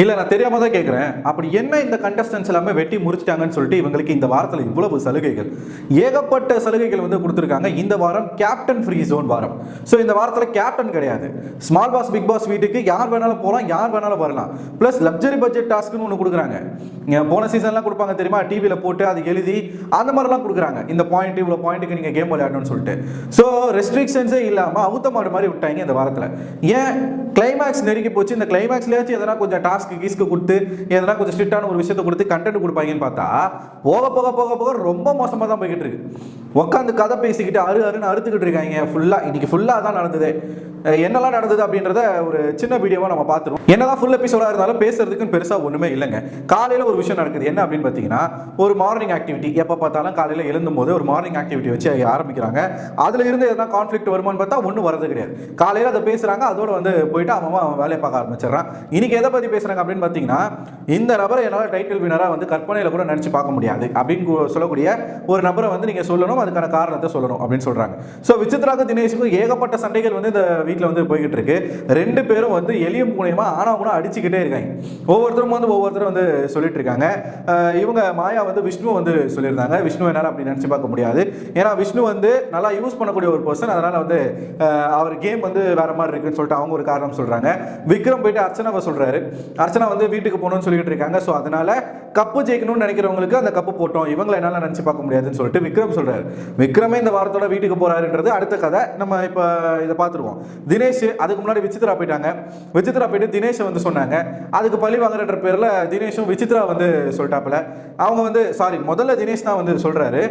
இல்லை நான் தெரியாம தான் கேட்குறேன் அப்படி என்ன இந்த கண்டஸ்டன்ஸ் எல்லாமே வெட்டி முறிச்சிட்டாங்கன்னு சொல்லிட்டு இவங்களுக்கு இந்த வாரத்தில் இவ்வளவு சலுகைகள்? ஏகப்பட்ட சலுகைகள் வந்து கொடுத்துருக்காங்க. இந்த வாரம் கேப்டன் ஃப்ரீ ஜோன் வாரம். ஸோ இந்த வாரத்தில் கேப்டன் கிடையாது. ஸ்மால் பாஸ் பிக் பாஸ் வீட்டுக்கு யார் வேணாலும் போகலாம் யார் வேணாலும் வரலாம். ப்ளஸ் லக்ஸரி பட்ஜெட் டாஸ்க்னு ஒன்று கொடுக்குறாங்க. போன சீசன்லாம் கொடுப்பாங்க தெரியுமா? டிவியில் போட்டு அது எழுதி அந்த மாதிரிலாம் கொடுக்குறாங்க. இந்த பாயிண்ட் இவ்வளோ பாயிண்ட்டுக்கு நீங்கள் கேம் விளையாடணும்னு சொல்லிட்டு. ஸோ ரெஸ்ட்ரிக்ஷன்ஸே இல்லாமல் அவுத்த மாடு மாதிரி விட்டாங்க இந்த வாரத்தில். ஏன் கிளைமேக்ஸ் நெருங்கி போச்சு? இந்த கிளைமேக்ஸ்லேயாச்சும் எதனா கொஞ்சம் டாஸ்க் கீஸ்க்கு கொடுத்து எதனா கொஞ்சம் ஸ்ட்ரிக்டான ஒரு விஷயத்தை கொடுத்து கண்டென்ட் கொடுப்பாங்கன்னு பார்த்தா போக போக போக போக ரொம்ப மோசமாக தான் போய்கிட்டு இருக்கு. உட்காந்து கதை பேசிக்கிட்டு அரு அருன்னு அறுத்துக்கிட்டு இருக்காங்க. ஃபுல்லாக இன்னைக்கு ஃபுல்லாக தான் நடந்தது. என்னெல்லாம் நடந்தது அப்படின்றத ஒரு சின்ன வீடியோவாக நம்ம பார்த்துருவோம். என்னதான் ஃபுல் எபிசோடாக இருந்தாலும் பேசுறதுக்குன்னு பெருசாக ஒன்றுமே இல்லைங்க. காலையில் ஒரு விஷயம் நடக்குது. என்ன அப்படின்னு பார்த்தீங்கன்னா ஒரு மார்னிங் ஆக்டிவிட்டி எப்போ பார்த்தாலும் காலையில் எழுந்தும் போது ஒரு மார்னிங் ஆக்டிவிட்டி வச்சு ஆரம்பிக்கிறாங்க. அதில் இருந்து எதனா கான்ஃப்ளிக்ட் வருமானு பார்த்தா ஒன்றும் வரது கிடையாது. காலையில் அதை பேசுகிறாங்க அதோட வந்து போயிட்டு அவன் அவன் வேலையை பார்க்க ஆரம்பிச்சிடறான். இன்னைக்கு எதை பற்றி பேசுகிறாங்க அப்படின்னு பார்த்தீங்கன்னா இந்த நபரை என்னால் டைட்டில் வினராக வந்து கற்பனையில் கூட நினச்சி பார்க்க முடியாது. அப்படின்னு சொல்லக்கூடிய ஒரு நபரை வந்து நீங்கள் சொல்லணும் அதுக்கான காரணத்தை சொல்லணும் அப்படின்னு சொல்கிறாங்க ஸோ விசித்ராக்கு தினேஷுக்கும் ஏகப்பட்ட சண்டைகள் வந்து இந்த வீட்டில் வந்து போய்கிட்டு இருக்கு. ரெண்டு பேரும் வந்து எளிய மூலியமாக ஆனா கூட அடிச்சுக்கிட்டே இருக்காங்க. ஒவ்வொருத்தரும் வந்து ஒவ்வொருத்தரும் வந்து சொல்லிட்டு இருக்காங்க. இவங்க மாயா வந்து விஷ்ணு வந்து சொல்லியிருந்தாங்க. விஷ்ணு என்னால் அப்படி நினச்சி பார்க்க முடியாது. ஏன்னா விஷ்ணு வந்து நல்லா யூஸ் பண்ணக்கூடிய ஒரு பர்சன் அதனால் வந்து அவர் கேம் வந்து வேற மாதிரி இருக்குன்னு சொல்லிட்டு அவங்க ஒரு காரணம் சொல்றாங்க. விக்ரம் போயிட்டு அர்ச்சனாவை சொல்றாரு. அர்ச்சனா வந்து வீட்டுக்கு போகணும்னு சொல்லிட்டு இருக்காங்க. ஸோ அதனால கப்பு ஜெயிக்கணும்னு நினைக்கிறவங்களுக்கு அந்த கப்பு போட்டோம். இவங்களை என்னால் நினச்சி பார்க்க முடியாதுன்னு சொல்லிட்டு விக்ரம் சொல்றாரு. விக்ரமே இந்த வாரத்தோட வீட்டுக்கு போறாருன்றது அடுத்த கதை. நம்ம இப்போ இதை பார்த்துருவோம். தினேஷ் அதுக்கு முன்னாடி விசித்ரா போயிட்டாங்க. விசித்ரா போயிட்டு தினேஷை வந்து சொன்னாங்க. அதுக்கு பழி வாங்குறன்ற பேரில் தினேஷும் விசித்ரா வந்து சொல்லிட்டாப்புல. அவங்க வந்து சாரி முதல்ல தினேஷ் தான் வந்து சொல்றாரு.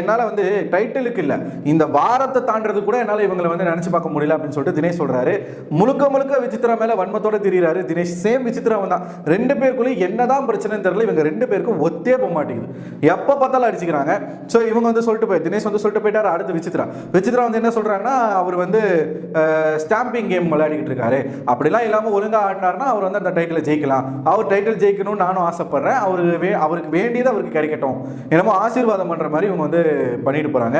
என்னால் வந்து டைட்டிலுக்கு இல்லை. இந்த வாரத்தை தாண்டறது கூட என்னால் இவங்களை வந்து நினச்சி பார்க்க முடியல அப்படின்னு சொல்லிட்டு தினேஷ் சொல்றாரு. முழுக்க முழுக்க விசித்ரா மேல வன்மத்தோட திரியிறாரு தினேஷ். சேம் சித்ராவும் தான். ரெண்டு பேருக்குள்ளேயும் என்னதான் பிரச்சனைன்னு தெரியல. இவங்க ரெண்டு பேருக்கும் ஒத்தே போக மாட்டேங்குது. எப்போ பார்த்தாலும் அடிச்சுக்கிறாங்க. ஸோ இவங்க வந்து சொல்லிட்டு போய் தினேஷ் வந்து சொல்லிட்டு போயிட்டாரு. அடுத்து விசித்ரா விசித்ரா வந்து என்ன சொல்கிறாங்கன்னா அவர் வந்து ஸ்டாம்பிங் கேம் விளையாடிக்கிட்டு இருக்காரு. அப்படிலாம் இல்லாமல் ஒழுங்கா ஆடினார்னா அவர் வந்து அந்த டைட்டில் ஜெயிக்கலாம். அவர் டைட்டில் ஜெயிக்கணும்னு நானும் ஆசைப்படுறேன். அவருக்கு வே அவருக்கு வேண்டியது அவருக்கு கிடைக்கட்டும் என்னமோ ஆசீர்வாதம் பண்ணுற மாதிரி இவங்க வந்து பண்ணிட்டு போறாங்க.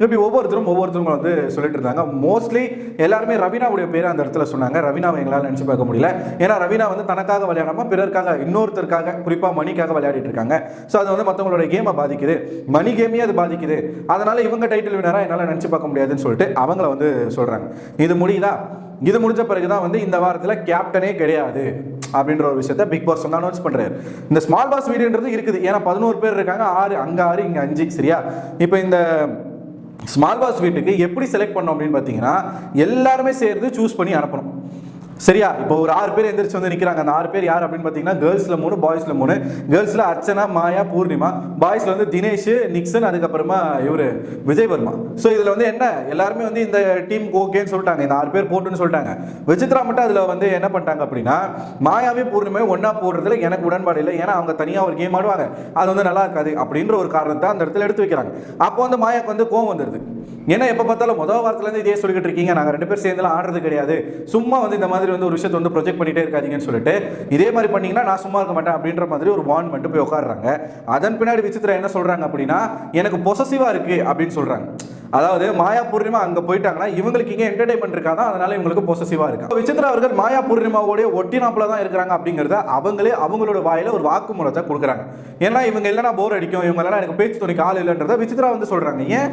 இப்படி ஒவ்வொருத்தரும் ஒவ்வொருத்தரும் வந்து சொல்லிட்டு இருந்தாங்க. மோஸ்ட்லி எல்லாருமே ரவீனாவுடைய பேரை அந்த இடத்துல சொன்னாங்க. ரவீனாவை எங்களால் நினச்சி பார்க்க முடியல. ஏன்னா ரவீனா வந்து தனக்காக விளையாடாம பிறருக்காக இன்னொருத்தருக்காக குறிப்பாக மணிக்காக விளையாடிட்டு இருக்காங்க. ஸோ அது வந்து மற்றவங்களோட கேமை பாதிக்குது. மணி கேமையே அது பாதிக்குது. அதனால இவங்க டைட்டில் வினராக என்னால் நினச்சி பார்க்க முடியாதுன்னு சொல்லிட்டு அவங்கள வந்து சொல்கிறாங்க இது முடியுதா? இது முடிஞ்ச பிறகு தான் வந்து இந்த வாரத்தில் கேப்டனே கிடையாது அப்படின்ற ஒரு விஷயத்த பிக் பாஸ் வந்து அனௌன்ஸ் பண்ணுறாரு இந்த ஸ்மால் பாஸ் வீடியோன்றது இருக்குது. ஏன்னா பதினோரு பேர் இருக்காங்க. ஆறு அங்கே ஆறு இங்கே அஞ்சு சரியா? இப்போ இந்த ஸ்மால் பாஸ் வீட்டுக்கு எப்படி செலக்ட் பண்ணோம் அப்படின்னு பார்த்தீங்கன்னா எல்லாருமே சேர்ந்து சூஸ் பண்ணி அனுப்பணும். சரியா? இப்போ ஒரு ஆறு பேர் எந்திரிச்சு வந்து நிற்கிறாங்க அந்த ஆறு பேர் யார் அப்படின்னு பார்த்தீங்கன்னா கேர்ள்ஸில் மூணு பாய்ஸில் மூணு. கேர்ள்ஸில் அர்ச்சனா மாயா பூர்ணிமா. பாய்ஸில் வந்து தினேஷ் நிக்சன் அதுக்கப்புறமா இவர் விஜய் வர்மா ஸோ இதில் வந்து என்ன? எல்லாருமே வந்து இந்த டீம் ஓகேன்னு சொல்லிட்டாங்க. இந்த ஆறு பேர் போட்டுன்னு சொல்லிட்டாங்க. விசித்ரா மட்டும் அதில் வந்து என்ன பண்ணிட்டாங்க அப்படின்னா மாயாவே பூர்ணிமாவே ஒன்றா போடுறதுல எனக்கு உடன்பாடு இல்லை. ஏன்னா அவங்க தனியாக ஒரு கேம் ஆடுவாங்க. அது வந்து நல்லா இருக்காது அப்படின்ற ஒரு காரணத்தை அந்த இடத்துல எடுத்து வைக்கிறாங்க. அப்போ வந்து மாயாக்கு வந்து கோவம் வந்துடுது ஏன்னா எப்போ பார்த்தாலும் முதல் வாரத்துலேருந்து இதே சொல்லிக்கிட்டு இருக்கீங்க. நாங்கள் ரெண்டு பேர் சேர்ந்துலாம் ஆடுறது கிடையாது. சும்மா வந்து இந்த மாதிரி வந்து ஒரு விஷயத்தை வந்து ப்ரொஜெக்ட் பண்ணிட்டே இருக்காதீங்கன்னு சொல்லிட்டு இதே மாதிரி பண்ணிங்கன்னா நான் சும்மா இருக்க மாட்டேன் அப்படின்ற மாதிரி ஒரு வார்ன் மட்டும் போய் உட்காடுறாங்க அதன் பின்னாடி விசித்திரா என்ன சொல்கிறாங்க அப்படின்னா எனக்கு பொசசிவாக இருக்குது அப்படின்னு சொல்கிறாங்க அதாவது மாயா பூர்ணிமா அங்கே போயிட்டாங்கன்னா இவங்களுக்கு இங்கே என்டர்டைன்மெண்ட் இருக்காதான் அதனால இவங்களுக்கு பொசசிவாக இருக்கு. விசித்ரா அவர்கள் மாயா பூர்ணிமாவோடைய ஒட்டினாப்பில் தான் இருக்கிறாங்க அப்படிங்கிறத அவங்களே அவங்களோட வாயில ஒரு வாக்குமூலத்தை கொடுக்குறாங்க. ஏன்னா இவங்க இல்லைனா போர் அடிக்கும் இவங்க இல்லைனா எனக்கு பேச்சு துணைக்கு ஆள் இல்லைன்றத விசித்ரா வந்து சொல்கிறாங்க ஏன்?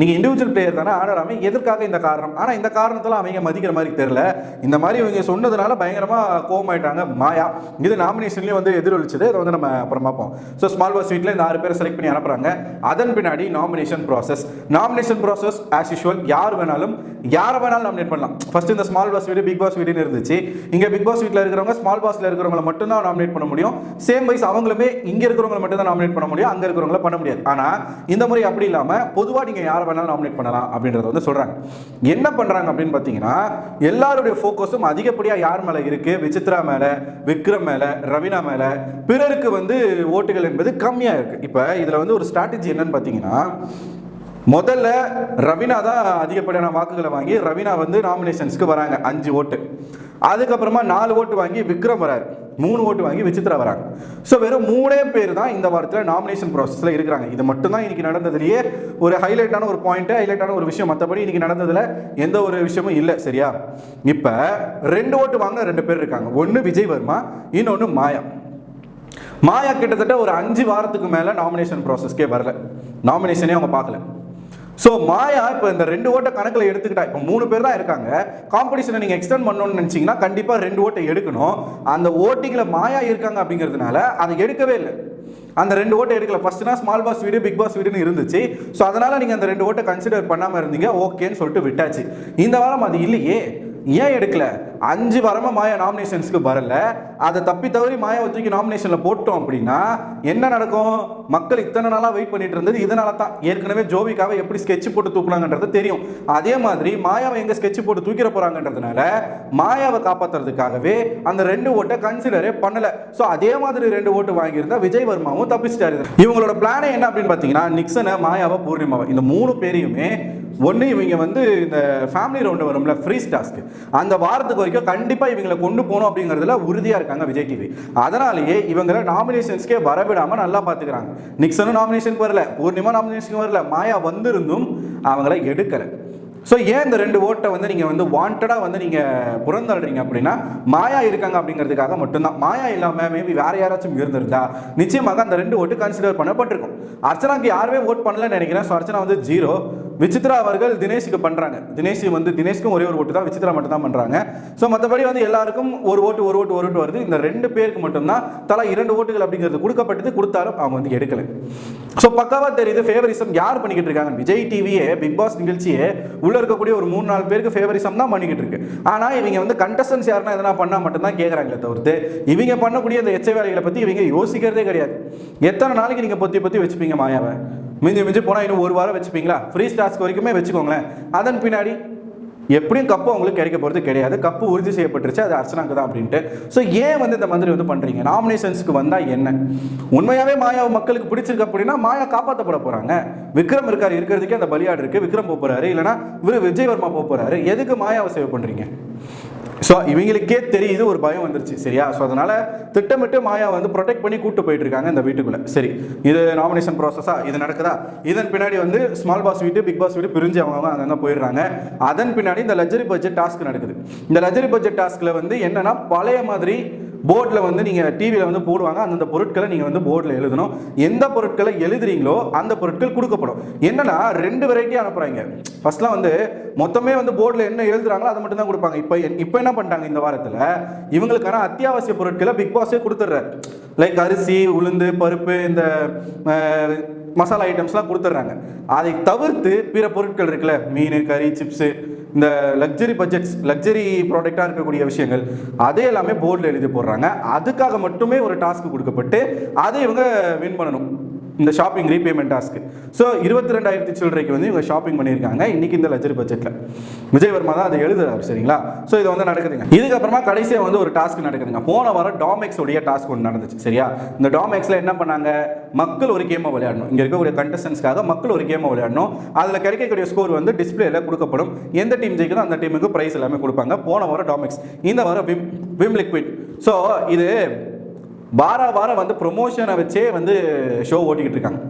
நீங்கள் இண்டிவிஜுவல் பிளேயர் தானே ஆடாராம எதற்காக இந்த காரணம்? ஆனால் இந்த காரணத்தில் அவங்க மதிக்கிற மாதிரி தெரில இந்த மாதிரி இவங்க சொன்னதுனால பயங்கரமாக கோவமாயிட்டாங்க மாயா. இது நாமினேஷன்லேயும் வந்து எதிரொலிச்சது. அதை வந்து நம்ம அப்புறம் பார்ப்போம். ஸோ ஸ்மால் பாஸ் வீட்டில் இந்த ஆறு பேரை செலக்ட் பண்ணி அனுப்புறாங்க. அதன் பின்னாடி nomination process nomination process as usual யார் வேணாலும் யாரை வேணாலும் நாமினேட் பண்ணலாம். ஃபர்ஸ்ட் இந்த ஸ்மால் பாஸ் வீடு பிக் பாஸ் வீடுன்னு இருந்துச்சு. இங்கே பிக் பாஸ் வீட்டில் இருக்கிறவங்க ஸ்மால் பாஸில் இருக்கிறவங்கள மட்டும் தான் நாமினேட் பண்ண முடியும். சேம் வைஸ் அவங்களுமே இங்கே இருக்கிறவங்களை மட்டும் தான் நாமினேட் பண்ண முடியும். அங்கே இருக்கிறவங்கள பண்ண முடியாது. ஆனால் இந்த முறை அப்படி இல்லாமல் பொதுவாக நீங்கள் யாரை வேணாலும் நாமினேட் பண்ணலாம் அப்படின்றத வந்து சொல்றாங்க. என்ன பண்றாங்க அப்படின்னு பார்த்தீங்கன்னா எல்லாருடைய ஃபோக்கஸும் அதிகப்படியாக யார் மேலே இருக்குது விசித்ரா மேலே விக்ரம் மேலே ரவீனா மேலே. பிறருக்கு வந்து ஓட்டுகள் என்பது கம்மியாக இருக்குது இப்போ இதில் வந்து ஒரு ஸ்ட்ராட்டஜி என்னன்னு பார்த்தீங்கன்னா முதல்ல ரவீனா தான் அதிகப்படியான வாக்குகளை வாங்கி ரவினா வந்து நாமினேஷன்ஸ்க்கு வராங்க. அஞ்சு ஓட்டு. அதுக்கப்புறமா நாலு ஓட்டு வாங்கி விக்ரம் வராரு. மூணு ஓட்டு வாங்கி விசித்ரா வராங்க. ஸோ வெறும் மூணே பேர் தான் இந்த வாரத்தில் நாமினேஷன் ப்ராசஸில் இருக்கிறாங்க. இது மட்டும்தான் இன்றைக்கி நடந்ததுலேயே ஒரு ஹைலைட்டான ஒரு பாயிண்ட் ஹைலைட்டான ஒரு விஷயம். மற்றபடி இன்னைக்கு நடந்ததில் எந்த ஒரு விஷயமும் இல்லை. சரியா? இப்போ ரெண்டு ஓட்டு வாங்கின ரெண்டு பேர் இருக்காங்க. ஒன்று விஜய் வர்மா இன்னொன்று மாயா. மாயா கிட்டத்தட்ட ஒரு அஞ்சு வாரத்துக்கு மேலே நாமினேஷன் ப்ராசஸ்க்கே வரல. நாமினேஷனே அவங்க பார்க்கல. ஸோ மாயா இப்போ இந்த ரெண்டு ஓட்டை கணக்கில் எடுத்துக்கிட்டா இப்போ மூணு பேர் தான் இருக்காங்க. காம்படிஷனை நீங்கள் எக்ஸ்டெண்ட் பண்ணணும்னு நினச்சிங்கன்னா கண்டிப்பாக ரெண்டு ஓட்டை எடுக்கணும். அந்த ஓட்டிங்கில் மாயா இருக்காங்க அப்படிங்கிறதுனால அதை எடுக்கவே இல்லை. அந்த ரெண்டு ஓட்டை எடுக்கல. ஃபர்ஸ்ட்னா ஸ்மால் பாஸ் வீடு பிக் பாஸ் வீடுன்னு இருந்துச்சு. ஸோ அதனால் நீங்கள் அந்த ரெண்டு ஓட்டை கன்சிடர் பண்ணாமல் இருந்தீங்க. ஓகேன்னு சொல்லிட்டு விட்டாச்சு. இந்த வாரம் அது இல்லையே. ஏன் எடுக்கலை? அஞ்சு வாரமாக மாயா நாமினேஷன்ஸ்க்கு வரல. அதை தப்பி தவறி மாயாவை தூக்கி நாமினேஷனில் போட்டோம் அப்படின்னா என்ன நடக்கும்? மக்கள் இத்தனை நாளாக வெயிட் பண்ணிட்டு இருந்தது. இதனால தான் ஏற்கனவே ஜோவிக்காவை எப்படி ஸ்கெட்ச் போட்டு தூக்குனாங்கன்றது தெரியும். அதே மாதிரி மாயாவை எங்கே ஸ்கெட்ச் போட்டு தூக்கிட போகிறாங்கன்றதுனால மாயாவை காப்பாற்றுறதுக்காகவே அந்த ரெண்டு ஓட்டை கன்சிடரே பண்ணலை. ஸோ அதே மாதிரி ரெண்டு ஓட்டு வாங்கியிருந்தா விஜய் வர்மாவும் தப்பிச்சிட்டாரு இவங்களோட பிளானே என்ன அப்படின்னு பார்த்தீங்கன்னா நிக்சனை மாயாவை பூர்ணிமாவை. இந்த மூணு பேரையுமே ஒன்று இவங்க வந்து இந்த ஃபேமிலி ரவுண்டு வரும்ல ஃப்ரீ டாஸ்க்கு அந்த வாரத்துக்கு வரைக்கும் கண்டிப்பாக இவங்களை கொண்டு போகணும் அப்படிங்கிறதுல உறுதியாக இருக்காங்க விஜய் டிவி. அதனாலேயே இவங்களை நாமினேஷன்ஸ்க்கே வரவிடாமல் நல்லா பார்த்துக்கிறாங்க நிக்சனும் நாமினேஷன் வரல பூர்ணிமா நாமினேஷனுக்கு வரல மாயா வந்திருந்தும் அவங்கள எடுக்கலை. ஸோ ஏன் இந்த ரெண்டு ஓட்டை வந்து நீங்கள் வந்து வாண்டடாக வந்து நீங்கள் புறந்தள்ளுறீங்க அப்படின்னா மாயா இருக்காங்க அப்படிங்கிறதுக்காக மட்டும்தான். மாயா இல்லாமல் மேபி வேற யாராச்சும் இருந்திருந்தா நிச்சயமாக அந்த ரெண்டு ஓட்டு கன்சிடர் பண்ணப்பட்டிருக்கும். அர்ச்சனாக்கு யாருமே ஓட் பண்ணலன்னு நினைக்கிறேன். ஸோ அர்ச்சனா வந்து ஜீரோ விசித்ரா அவர்கள் தினேஷுக்கு பண்ணுறாங்க தினேஷ் வந்து தினேஷ்க்கும் ஒரே ஒரு ஓட்டு தான் விசித்ரா மட்டும் தான் பண்ணுறாங்க ஸோ மற்றபடி வந்து எல்லாருக்கும் ஒரு ஓட்டு ஒரு ஓட்டு ஒரு ஓட்டு வருது. இந்த ரெண்டு பேருக்கு மட்டும்தான் தலா இரண்டு ஓட்டுகள் அப்படிங்கிறது கொடுக்கப்பட்டது. கொடுத்தாலும் அவங்க வந்து எடுக்கலை. ஸோ பக்காவாக தெரியுது ஃபேவரிசம் யார் பண்ணிக்கிட்டு இருக்காங்க? விஜய் டிவியே பிக் பாஸ் நிகழ்ச்சியே உள்ள இருக்கக்கூடிய ஒரு மூணு நாலு பேருக்கு ஃபேவரிசம் தான் பண்ணிக்கிட்டு இருக்கு. ஆனால் இவங்க வந்து கண்டஸ்டன்ஸ் யாருன்னா எதனா பண்ணால் மட்டும்தான் கேட்குறாங்களே தவிர்த்து இவங்க பண்ணக்கூடிய இந்த எச்ச வேலைகளை பற்றி இவங்க யோசிக்கிறதே கிடையாது. எத்தனை நாளைக்கு நீங்கள் பொத்தி பொத்தி வச்சுப்பீங்க மாயாவை? மிஞ்சி மிஞ்சி போனால் இன்னும் ஒரு வாரம் வச்சுப்பீங்களா? ஃப்ரீ ஸ்டார்ஸ்க்கு வரைக்குமே வச்சுக்கோங்களேன். அதன் பின்னாடி எப்படியும் கப்பு உங்களுக்கு கிடைக்க போகிறது கிடையாது. கப்பு உறுதி செய்யப்பட்டுருச்சு. அது அர்ச்சனாக்கு தான் அப்படின்ட்டு. ஸோ ஏன் வந்து இந்த மாதிரி வந்து பண்ணுறீங்க நாமினேஷன்ஸ்க்கு வந்தால் என்ன? உண்மையாகவே மாயா மக்களுக்கு பிடிச்சிருக்கு அப்படின்னா மாயா காப்பாற்றப்பட போகிறாங்க விக்ரம் இருக்கார். இருக்கிறதுக்கே அந்த பலியாடு இருக்குது விக்ரம் போக போகிறாரு இல்லைனா இவர் விஜய்வர்மா போக போகிறாரு எதுக்கு மாயாவை சேவ் பண்ணுறீங்க ஸோ இவங்களுக்கே தெரியுது ஒரு பயம் வந்துருச்சு சரியா? ஸோ அதனால திட்டமிட்டு மாயா வந்து ப்ரொடெக்ட் பண்ணி கூட்டு போயிட்டு இருக்காங்க இந்த வீட்டுக்குள்ள. சரி இது நாமினேஷன் ப்ராசஸா இது நடக்குதா? இதன் பின்னாடி வந்து ஸ்மால் பாஸ் வீட்டு பிக் பாஸ் வீட்டு பிரிஞ்சு அவங்க அங்கே போயிடுறாங்க. அதன் பின்னாடி இந்த லக்ஸரி பட்ஜெட் டாஸ்க் நடக்குது. இந்த லக்ஸரி பட்ஜெட் டாஸ்க்ல வந்து என்னன்னா பழைய மாதிரி போர்டில் வந்து நீங்கள் டிவியில் வந்து போடுவாங்க. அந்தந்த பொருட்களை நீங்கள் வந்து போர்டில் எழுதணும். எந்த பொருட்களை எழுதுறீங்களோ அந்த பொருட்கள் கொடுக்கப்படும். என்னன்னா ரெண்டு வெரைட்டி அனுப்புகிறாங்க ஃபர்ஸ்ட்லாம் வந்து மொத்தமே வந்து போர்டில் என்ன எழுதுறாங்களோ அதை மட்டும் தான் கொடுப்பாங்க. இப்போ இப்போ என்ன பண்ணிட்டாங்க இந்த வாரத்தில்? இவங்களுக்கான அத்தியாவசிய பொருட்களை பிக் பாஸே கொடுத்துட்றாரு. லைக் அரிசி உளுந்து பருப்பு இந்த மசாலா ஐட்டம்ஸ்லாம் கொடுத்துட்றாங்க. அதை தவிர்த்து பிற பொருட்கள் இருக்குல்ல? மீன் கறி சிப்ஸு இந்த லக்ஸரி பட்ஜெட்ஸ் லக்ஸரி ப்ராடக்டாக இருக்கக்கூடிய விஷயங்கள் அதே எல்லாமே போர்டில் எழுதி போடுறாங்க. அதுக்காக மட்டுமே ஒரு டாஸ்க் கொடுக்கப்பட்டு அதை இவங்க வின் பண்ணணும். இந்த ஷாப்பிங் ரீபேமெண்ட் டாஸ்க்கு ஸோ இருபத்தி ரெண்டாயிரத்தி சில்லறைக்கு வந்து இவங்க ஷாப்பிங் பண்ணியிருக்காங்க. இன்னைக்கு இந்த லஜர் பட்ஜெட்டில் விஜய் வர்மா தான் அதை எழுதுறாரு சரிங்களா? ஸோ இது வந்து நடக்குதுங்க. இதுக்கப்புறமா கடைசியாக வந்து ஒரு டாஸ்க் நடக்குதுங்க. போன வாரம் டாமெக்ஸ் உடைய டாஸ்க் ஒன்று நடந்துச்சு சரியா? இந்த டாமெக்ஸில் என்ன பண்ணாங்க? மக்கள் ஒரு கேமை விளையாடணும். இங்கே இருக்கக்கூடிய கண்டஸ்டன்ஸ்க்காக மக்கள் ஒரு கேமை விளையாடணும். அதில் கிடைக்கக்கூடிய ஸ்கோர் வந்து டிஸ்பிளேல கொடுக்கப்படும். எந்த டீம் ஜெயிக்கிறோ அந்த டீமுக்கு ப்ரைஸ் எல்லாமே கொடுப்பாங்க. போன வாரம் டாமெக்ஸ் இந்த வாரம் விம் விம் லிக்விட் ஸோ இது வார வாரம் வந்து ப்ரொமோஷனை வச்சே வந்து ஷோ ஓட்டிக்கிட்டு இருக்காங்க.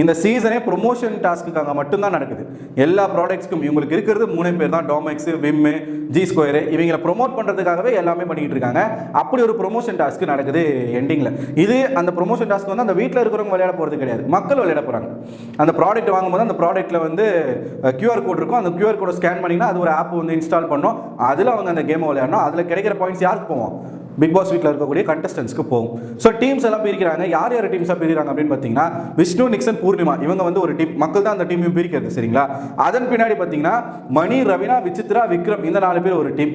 இந்த சீசனே ப்ரொமோஷன் டாஸ்க்குக்காக மட்டும்தான் நடக்குது. எல்லா ப்ராடக்ட்ஸ்க்கும் இவங்களுக்கு இருக்கிறது மூணு பேர் தான். டோமெக்ஸ் விம்மு ஜி ஸ்கொயரு இவங்களை ப்ரொமோட் பண்ணுறதுக்காகவே எல்லாமே பண்ணிக்கிட்டு இருக்காங்க. அப்படி ஒரு ப்ரொமோஷன் டாஸ்க் நடக்குது எண்டிங்கில் இது அந்த ப்ரொமோஷன் டாஸ்க் வந்து அந்த வீட்டில் இருக்கிறவங்க விளையாட போகிறது கிடையாது. மக்கள் விளையாட போகிறாங்க அந்த ப்ராடக்ட் வாங்கும்போது அந்த ப்ராடக்ட்டில் வந்து கியூஆர் கோட் இருக்கும். அந்த கியூஆர் கோடை ஸ்கேன் பண்ணிங்கன்னா அது ஒரு ஆப் வந்து இன்ஸ்டால் பண்ணோம். அதில் அவங்க அந்த கேமை விளையாடணும். அதில் கிடைக்கிற பாயிண்ட்ஸ் யாருக்கு போவோம்? பிக் பாஸ் வீட்டில் இருக்கக்கூடிய கண்டஸ்டன்ஸ்க்கு போகும். ஸோ டீம்ஸ் எல்லாம் பிரிக்கிறாங்க. யார் யார் டீம்ஸாக பிரிக்கிறாங்க அப்படின்னு பார்த்தீங்கன்னா விஷ்ணு நிக்சன் பூர்ணிமா இவங்க வந்து ஒரு டீம் மக்கள் தான் அந்த டீமையும் பிரிக்கிறது சரிங்களா? அதன் பின்னாடி பார்த்தீங்கன்னா மணி ரவினா விசித்ரா விக்ரம் இந்த நாலு பேர் ஒரு டீம்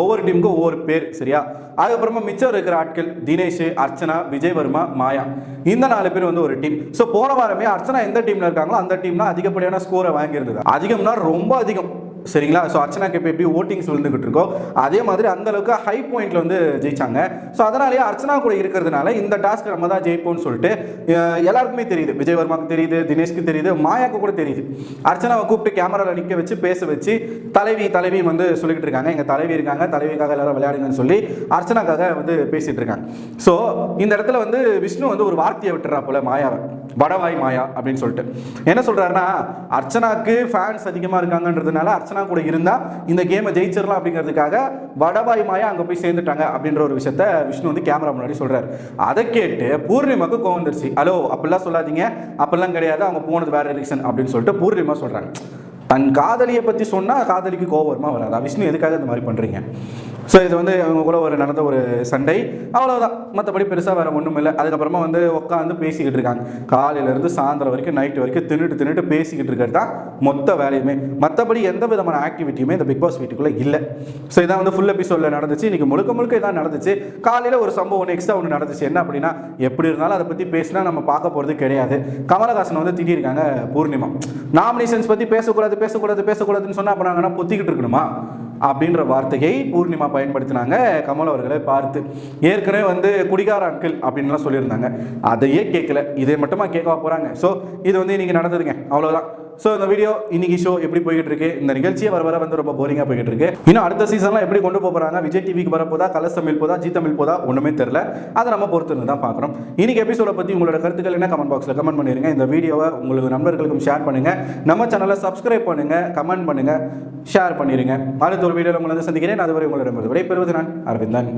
ஒவ்வொரு டீமுக்கும் ஒவ்வொரு பேர் சரியா? அதுக்கப்புறமா மிச்சம் இருக்கிற ஆட்கள் தினேஷ் அர்ச்சனா விஜய் வர்மா மாயா. இந்த நாலு பேர் வந்து ஒரு டீம் ஸோ போன வாரமே அர்ச்சனா எந்த டீம்ல இருக்காங்களோ அந்த டீம் அதிகப்படியான ஸ்கோரை வாங்கியிருந்தது. அதிகம்னா ரொம்ப அதிகம். சரிங்களா? ஸோ அர்ச்சனாக்கு இப்போ எப்படி ஓட்டிங்ஸ் விழுந்துகிட்டு இருக்கோ அதே மாதிரி அந்த அளவுக்கு ஹை பாயிண்ட்ல வந்து ஜெயிச்சாங்க. ஸோ அதனாலேயே அர்ச்சனா கூட இருக்கிறதுனால இந்த டாஸ்க் நம்ம தான் ஜெயிப்போம்னு சொல்லிட்டு எல்லாருக்குமே தெரியுது. விஜய் வர்மாக்கு தெரியுது தினேஷ்க்கு தெரியுது மாயாக்கு கூட தெரியுது. அர்ச்சனாவை கூப்பிட்டு கேமராவில் நிற்க வச்சு பேச வச்சு தலைவி தலைவி வந்து சொல்லிக்கிட்டு இருக்காங்க. எங்கள் தலைவி இருக்காங்க தலைவிக்காக எல்லாரும் விளையாடுங்கன்னு சொல்லி அர்ச்சனாக்காக வந்து பேசிகிட்டு இருக்காங்க. ஸோ இந்த இடத்துல வந்து விஷ்ணு வந்து ஒரு வார்த்தையை விட்டுறா போல மாயாவை. வடவாய் மாயா அப்படின்னு சொல்லிட்டு. என்ன சொல்கிறாருன்னா அர்ச்சனாக்கு ஃபேன்ஸ் அதிகமாக இருக்காங்கன்றதுனால அர்ச்சனா கூட இருந்தால் இந்த கேமை ஜெயிச்சிடலாம் அப்படிங்கிறதுக்காக வடவாய் மாயா அங்கே போய் சேர்ந்துட்டாங்க அப்படின்ற ஒரு விஷயத்த விஷ்ணு வந்து கேமரா முன்னாடி சொல்கிறார் அதை கேட்டு பூர்ணிமாக்கு கோவம் வந்துருச்சு. ஹலோ அப்படிலாம் சொல்லாதீங்க. அப்படிலாம் கிடையாது. அவங்க போனது வேறு ரீசன் அப்படின்னு சொல்லிட்டு பூர்ணிமா சொல்கிறாங்க தன் காதலியை பற்றி சொன்னால் காதலிக்கு கோபமாக வராது வராதா? விஷ்ணு எதுக்காக இந்த மாதிரி பண்ணுறீங்க ஸோ இது வந்து அவங்க கூட ஒரு நடந்த ஒரு சண்டை. அவ்வளோதான் மற்றபடி பெருசாக வேறு ஒன்றும் இல்லை. அதுக்கப்புறமா வந்து உட்காந்து பேசிக்கிட்டு இருக்காங்க. காலையிலேருந்து சாயந்தரம் வரைக்கும் நைட்டு வரைக்கும் தின்னுட்டு தின்னுட்டு பேசிக்கிட்டு இருக்கிறது தான் மொத்த வேலையுமே. மற்றபடி எந்த விதமான ஆக்டிவிட்டியுமே இந்த பிக் பாஸ் வீட்டுக்குள்ளே இல்லை. ஸோ இதான் வந்து ஃபுல் எபிசோடில் நடந்துச்சு. இன்றைக்கி முழுக்க முழுக்க இதான் நடந்துச்சு. காலையில் ஒரு சம்பவம் ஒன்று எக்ஸ்ட்ரா ஒன்று நடந்துச்சு. என்ன அப்படின்னா எப்படி இருந்தாலும் அதை பற்றி பேசினா நம்ம பார்க்க போகிறது கிடையாது. கமலஹாசன் வந்து திட்டிருக்காங்க பூர்ணிமா. நாமினேஷன்ஸ் பற்றி பேசக்கூடாது பேசக்கூடாது பேசக்கூடாதுன்னு சொன்னால் அப்போ நாங்கள் பொத்திக்கிட்டு இருக்கணுமா? அப்படின்ற வார்த்தையை பூர்ணிமா பயன்படுத்தினாங்க. கமல் அவர்களை பார்த்து ஏற்கனவே வந்து குடிகார அங்கிள் அப்படின்லாம் சொல்லியிருந்தாங்க. அதையே கேட்கல. இதை மட்டுமா கேட்க போகிறாங்க ஸோ இது வந்து இன்னைக்கு நடந்ததுங்க. அவ்வளோதான் ஸோ இந்த வீடியோ இன்னைக்கு ஷோ எப்படி போய்கிட்டு இருக்கு இந்த நிகழ்ச்சியை வர வர வந்து ரொம்ப போரிங்காக போய்கிட்டு இருக்கு இன்னும் அடுத்த சீசன்லாம் எப்படி கொண்டு போகிறாங்க விஜய் டிவிக்கு வரப்போதா கலர்ஸ் தமிழ் போதா? ஜி தமிழ் போதா? ஒன்றுமே தெரில அதை நம்ம பொறுத்து தான் பார்க்குறோம். இன்னைக்கு எபிசோட பற்றி உங்களோட கருத்துக்கள் என்ன? கமெண்ட் பாக்ஸில் கமெண்ட் பண்ணிருங்க. இந்த வீடியோவை உங்களுக்கு நண்பர்களுக்கும் ஷேர் பண்ணுங்க. நம்ம சேனலை சப்ஸ்கிரைப் பண்ணுங்க கமெண்ட் பண்ணுங்க ஷேர் பண்ணிருங்க. அடுத்த ஒரு வீடியோவில் உங்களை வந்து சந்திக்கிறேன். அதுவரை உங்களிடம் விடைபெறுவது நான் அரவிந்தன்.